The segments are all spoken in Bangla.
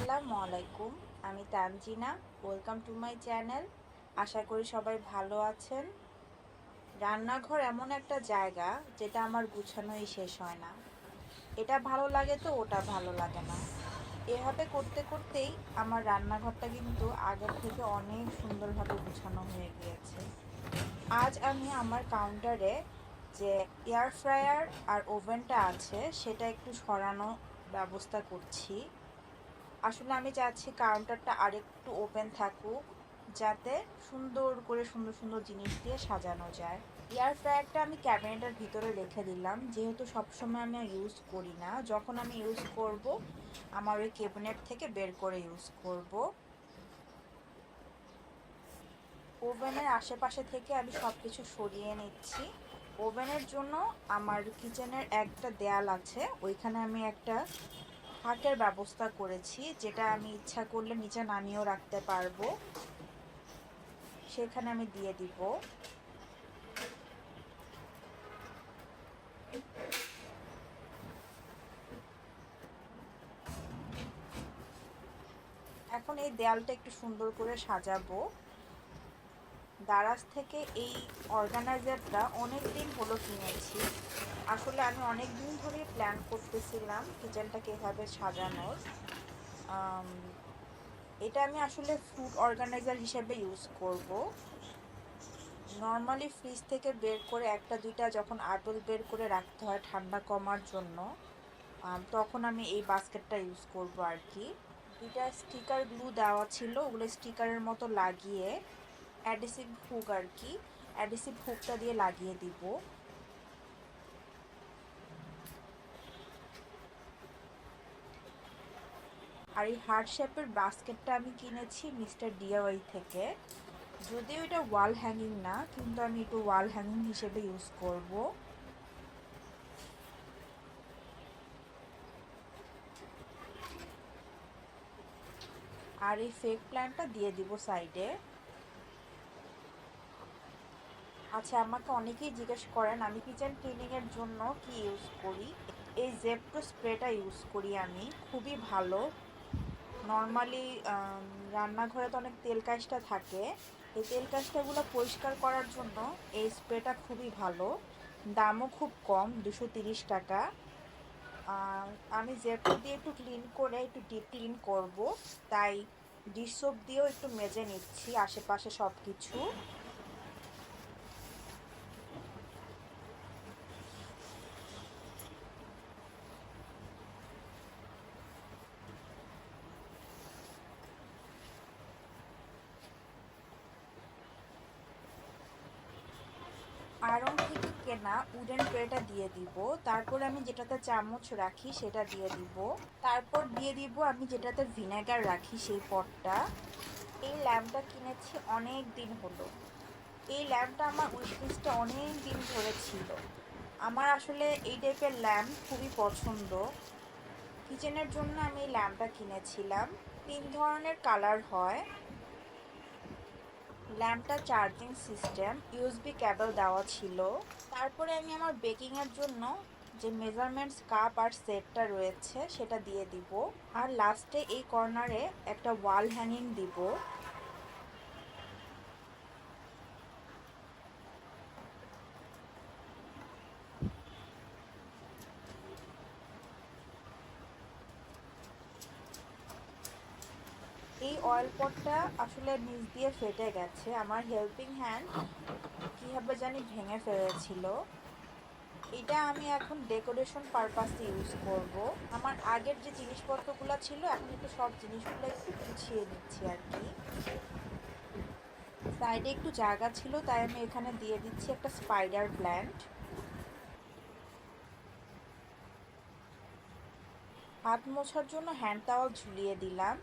আলাইকুম, আমি Tanzina welcome to my channel আশা করি সবাই ভালো আছেন। রান্নাঘর এমন একটা জায়গা যেটা আমার গুছানোই শেষ হয় না। এটা ভালো লাগে তো, ওটা ভালো লাগে না। এভাবে করতে করতেই আমার রান্নাঘরটা কিন্তু আগের থেকে অনেক সুন্দরভাবে গুছানো হয়ে গিয়েছে। আজ আমি আমার কাউন্টারে যে এয়ার ফ্রায়ার আর ওভেনটা আছে, সেটা একটু সরানো ব্যবস্থা করছি। আসলে আমি চাচ্ছি কাউন্টারটা আরেকটু ওপেন থাকুক, যাতে সুন্দর করে সুন্দর সুন্দর জিনিস দিয়ে সাজানো যায়। এয়ার ফ্রায়ারটা আমি ক্যাবিনেটের ভিতরে রেখে দিলাম, যেহেতু সবসময় আমি ইউজ করি না। যখন আমি ইউজ করব, আমার ওই ক্যাবিনেট থেকে বের করে ইউজ করব। ওভেনের আশেপাশে থেকে আমি সব কিছু সরিয়ে নিচ্ছি। ওভেনের জন্য আমার কিচেনের একটা দেয়াল আছে, ওইখানে আমি একটা ফাঁকের ব্যবস্থা করেছি, যেটা আমি ইচ্ছা করলে নিচে নামিয়েও রাখতে পারব। সেখানে আমি দিয়ে দিব। এখন এই দেয়ালটা একটু সুন্দর করে সাজাবো। দারাজ থেকে এই অর্গানাইজারটা অনেক দিন হলো কিনেছি। আসলে আমি অনেক দিন ধরে প্ল্যান করতেছিলাম কিচেনটাকে এভাবে সাজানোর। এটা আমি আসলে ফুড অর্গানাইজার হিসেবে ইউজ করব। নর্মালি ফ্রিজ থেকে বের করে একটা দুইটা যখন আপেল বের করে রাখতে হয় ঠান্ডা কমার জন্য তখন আমি এই বাস্কেটটা ইউজ করব আর কি দুইটা স্টিকার গ্লু দেওয়া ছিল, ওগুলো স্টিকারের মতো লাগিয়ে অ্যাডিসিভ হুক আর কি অ্যাডিসিভ হুকটা দিয়ে লাগিয়ে দিব। আর এই হার্ট শেপের বাস্কেটটা আমি কিনেছি মিস্টার ডিআওয়াই থেকে। যদিও এটা ওয়াল হ্যাঙ্গিং না, কিন্তু আমি একটু ওয়াল হ্যাঙ্গিং হিসেবে ইউজ করব। আর এই ফেক প্ল্যানটা দিয়ে দিব সাইডে আচ্ছা আমাকে অনেকেই জিজ্ঞেস করেন, আমি কিচেন ক্লিনিংয়ের জন্য কি ইউজ করি? এই জেপটো স্প্রেটা ইউজ করি আমি, খুবই ভালো। নর্মালি রান্নাঘরে তো অনেক তেল কাজটা থাকে। এই তেল কাজটাগুলো পরিষ্কার করার জন্য এই স্প্রেটা খুবই ভালো। দামও খুব কম, দুশো তিরিশ টাকা। আমি জেপটো দিয়ে একটু ক্লিন করে, একটু ডিপ ক্লিন করব, তাই ডিশ সোপ দিয়েও একটু মেজে নিচ্ছি, আশেপাশে সব কিছু আয়রন থেকে কেনা উডেন ট্রেটা দিয়ে দিব। তারপর আমি যেটাতে চামচ রাখি সেটা দিয়ে দিব। তারপর দিয়ে দিব আমি যেটাতে ভিনেগার রাখি সেই পটটা এই ল্যাম্পটা কিনেছি অনেক দিন হলো। এই ল্যাম্পটা আমার উইশলিস্টে অনেক দিন ধরে ছিল। আমার আসলে এই টাইপের ল্যাম্প খুবই পছন্দ। কিচেনের জন্য আমি এই ল্যাম্পটা কিনেছিলাম। তিন ধরনের কালার হয়। ল্যাম্পটা চার্জিং সিস্টেম, ইউএসবি কেবল দেওয়া ছিল। তারপরে আমি আমার বেকিংয়ের জন্য যে মেজারমেন্টস কাপ আর সেটটা রয়েছে, সেটা দিয়ে দিব। আর লাস্টে এই কর্নারে একটা ওয়াল হ্যাঙ্গিং দিব। এই অয়েল পটটা আসলে নিচ দিয়ে ফেটে গেছে। আমার হেল্পিং হ্যান্ড কীভাবে জানি ভেঙে ফেলেছিল। এটা আমি এখন ডেকোরেশন পারপাসে ইউজ করব। আমার আগের যে জিনিসপত্রগুলো ছিল, এখন একটু সব জিনিসগুলো একটু গুছিয়ে নিচ্ছি আর কি। সাইডে একটু জায়গা ছিল, তাই আমি এখানে দিয়ে দিচ্ছি একটা স্পাইডার প্ল্যান্ট হাত মোছার জন্য হ্যান্ড টাওয়াল ঝুলিয়ে দিলাম।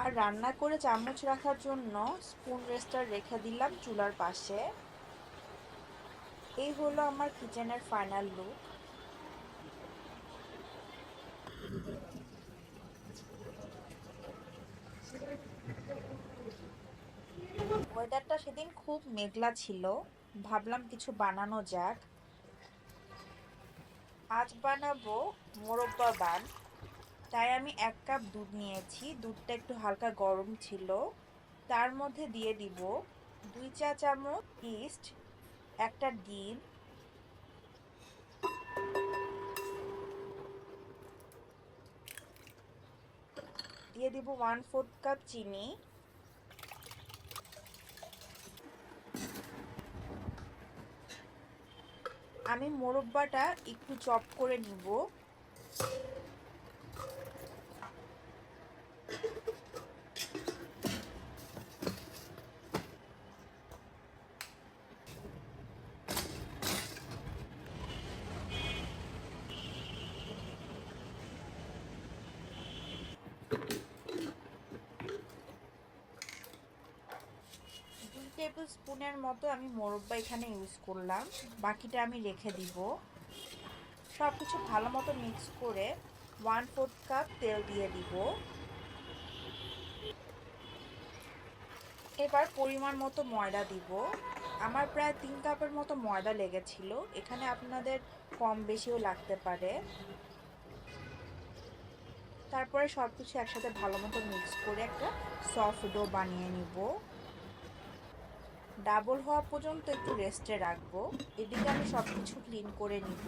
আর রান্না করে চামচ রাখার জন্য স্পুন রেস্টার রেখে দিলাম চুলার পাশে। এই হলো আমার কিচেনের ফাইনাল লুক ওয়েদারটা সেদিন খুব মেঘলা ছিল। ভাবলাম কিছু বানানো যাক। আজ বানাবো মোরব্বা বান তাই আমি এক কাপ দুধ নিয়েছি। দুধটা একটু হালকা গরম ছিল। তার মধ্যে দিয়ে দিব দুই চা চামচ ইস্ট একটা ডিম। দিয়ে দিব ওয়ান ফোর্থ কাপ চিনি। আমি মোরব্বাটা একটু চপ করে নিব দুই টেবিল স্পুনের মতো আমি মোরব্বা এখানে ইউজ করলাম। বাকিটা আমি রেখে দিব। সব কিছু ভালো মতো মিক্স করে ওয়ান ফোর্থ কাপ তেল দিয়ে দিব। এবার পরিমাণ মতো ময়দা দিব। আমার প্রায় তিন কাপের মতো ময়দা লেগেছিল। এখানে আপনাদের কম বেশিও লাগতে পারে। তারপরে সব কিছু একসাথে ভালো মতো মিক্স করে একটা সফট ডো বানিয়ে নিব। ডাবল হওয়া পর্যন্ত একটু রেস্টে রাখব। এদিকে আমি সব কিছু ক্লিন করে নিব।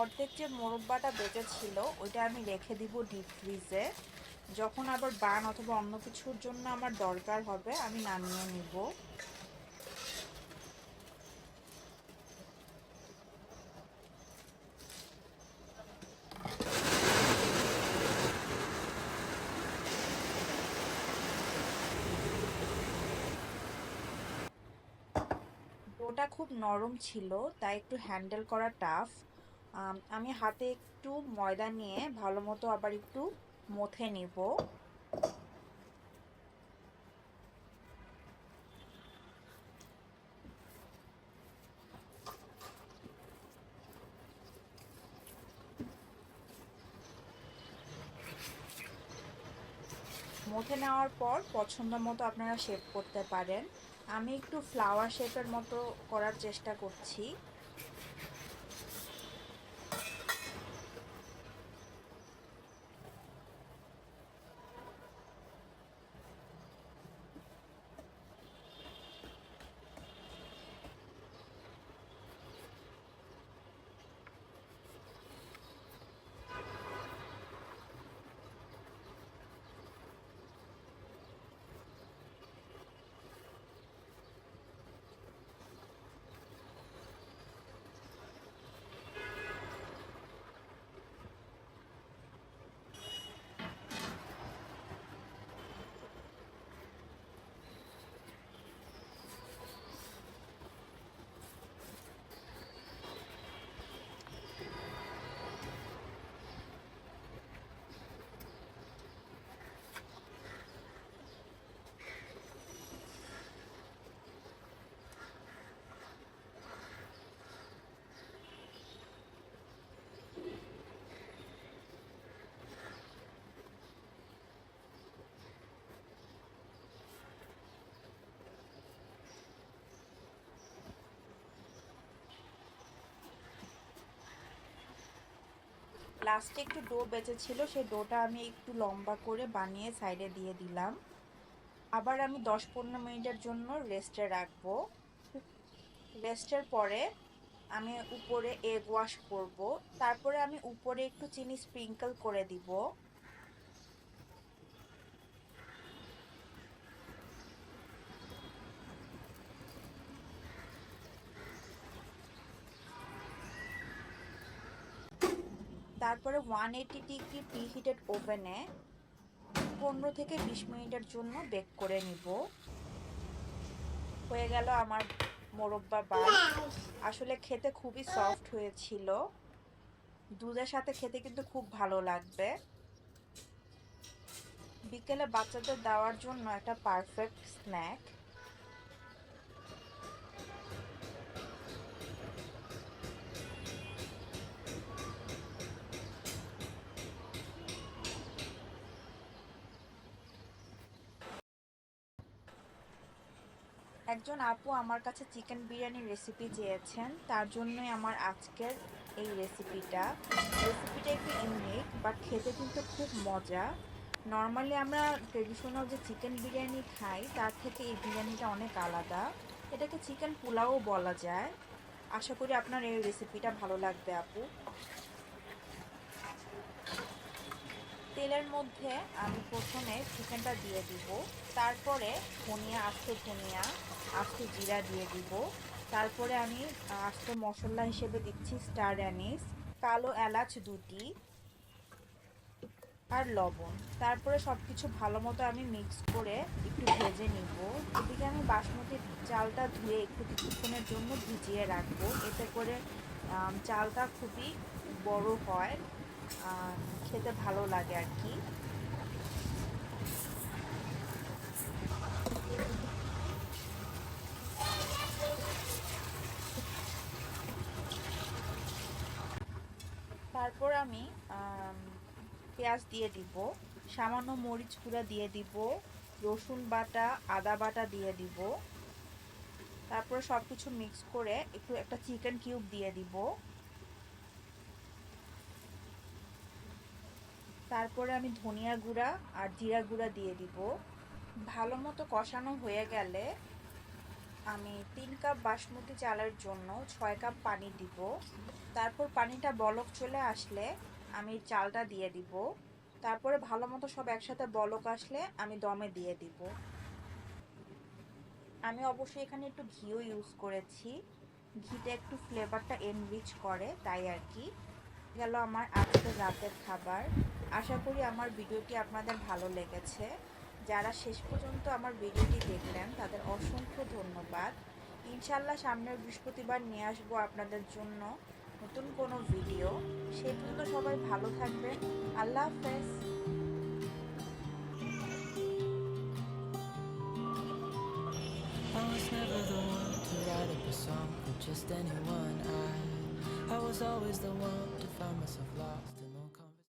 অর্ধেক যে মোরব্বাটা বেঁচে ছিল ওইটা আমি রেখে দিব ডিপ ফ্রিজে যখন আবার বান অথবা অন্য কিছুর জন্য আমার দরকার হবে, আমি নামিয়ে নিব। ডোটা খুব নরম ছিল, তাই একটু হ্যান্ডেল করা টাফ আমি হাতে একটু ময়দা নিয়ে ভালো মতো আবার একটু মথে নিব। মথে নেওয়ার পর পছন্দ মতো আপনারা শেপ করতে পারেন। আমি একটু ফ্লাওয়ার শেপের মতো করার চেষ্টা করছি। লাস্টে একটু ডো বেঁচে ছিল সেই ডোটা আমি একটু লম্বা করে বানিয়ে সাইডে দিয়ে দিলাম। আবার আমি দশ পনেরো মিনিটের জন্য রেস্টে রাখব। রেস্টের পরে আমি উপরে এগ ওয়াশ করব। তারপরে আমি উপরে একটু চিনি স্প্রিঙ্কল করে দিব। তারপরে ওয়ান এইটি ডিগ্রি প্রিহিটেড ওভেনে পনেরো থেকে বিশ মিনিটের জন্য বেক করে নিব। হয়ে গেল আমার মোরব্বা বান আসলে খেতে খুবই সফট হয়েছিল। দুধের সাথে খেতে কিন্তু খুব ভালো লাগবে। বিকেলে বাচ্চাদের দেওয়ার জন্য একটা পারফেক্ট স্ন্যাক একজন আপু আমার কাছে চিকেন বিরিয়ানির রেসিপি চেয়েছেন, তার জন্যই আমার আজকের এই রেসিপিটা রেসিপিটা একটু ইউনিক বাট খেতে কিন্তু খুব মজা। নর্মালি আমরা ট্রেডিশনাল যে চিকেন বিরিয়ানি খাই, তার থেকে এই বিরিয়ানিটা অনেক আলাদা। এটাকে চিকেন পোলাও বলা যায়। আশা করি আপনার এই রেসিপিটা ভালো লাগবে, আপু। তেলের মধ্যে আমি প্রথমে চিকেনটা দিয়ে দিব। তারপরে ধনিয়া, আস্ত ধনিয়া আস্ত জিরা দিয়ে দিব। তারপরে আমি আস্ত মশলা হিসেবে দিচ্ছি স্টার অ্যানিস, কালো এলাচ দুটি আর লবণ। তারপরে সব কিছু ভালো মতো আমি মিক্স করে একটু ভেজে নিব। এদিকে আমি বাসমতি চালটা ধুয়ে একটু কিছুক্ষণের জন্য ভিজিয়ে রাখব। এতে করে চালটা খুবই বড় হয় খেতে ভালো লাগে আর কি তারপর আমি পেঁয়াজ দিয়ে দিব, সামান্য মরিচ গুঁড়া দিয়ে দিব, রসুন বাটা, আদা বাটা দিয়ে দিব। তারপরে সব কিছু মিক্স করে একটু একটা চিকেন কিউব দিয়ে দিব। তারপরে আমি ধনিয়া গুঁড়া আর জিরা গুঁড়া দিয়ে দিব। ভালো মতো কষানো হয়ে গেলে আমি তিন কাপ বাসমতি চালের জন্য ছয় কাপ পানি দিব। তারপর পানিটা বলক চলে আসলে আমি চালটা দিয়ে দিব। তারপরে ভালো মতো সব একসাথে বলক আসলে আমি দমে দিয়ে দিব। আমি অবশ্যই এখানে একটু ঘিও ইউজ করেছি। ঘিটা একটু ফ্লেভারটা এনরিচ করে, তাই আর কি। গেল আমার আজকে রাতের খাবার। আশা করি আমার ভিডিওটি আপনাদের ভালো লেগেছে। যারা শেষ পর্যন্ত আমার ভিডিওটি দেখলেন, তাদের অসংখ্য ধন্যবাদ। ইনশাল্লাহ সামনের বৃহস্পতিবার নিয়ে আসব আপনাদের জন্য। নতুন কোনো ভিডিও সেই পর্যন্ত সবাই ভালো থাকবে আল্লাহ হাফেজ just anyone. I, I was always the one to find myself lost.